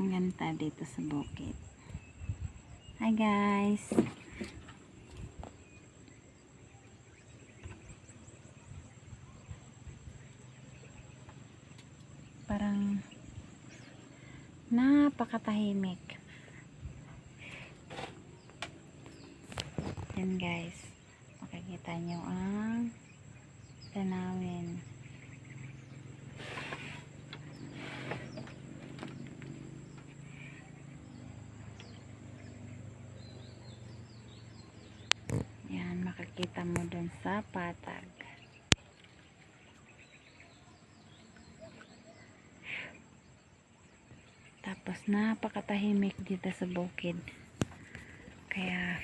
Ang ganda dito sa bukid. Hi guys! Parang napakatahimik. Yan guys. Makikita nyo ang makikita mo dun sa patag. Tapos napakatahimik dito sa bukid. Kaya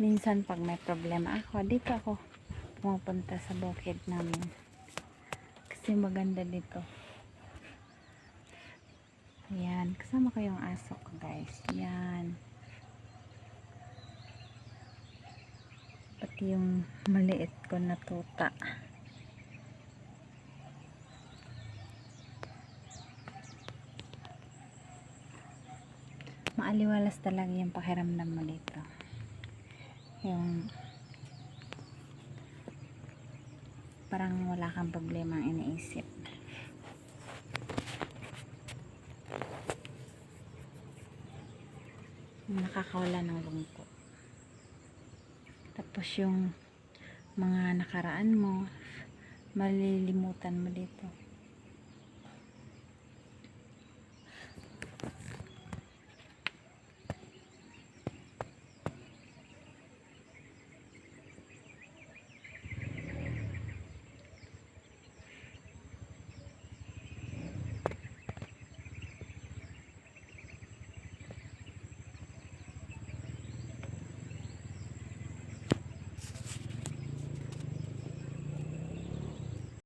minsan pag may problema ako, dito ako pumupunta sa bukid namin. Kasi maganda dito. Ayan, kasama ko yung aso ko guys. Yan. Yung maliit ko na tuta. Maaliwalas talaga yung pakiramdam mo dito. Yung parang wala kang problema ang iniisip. Nakakawala ng lungkot. Tapos yung mga nakaraan mo, malilimutan mo dito.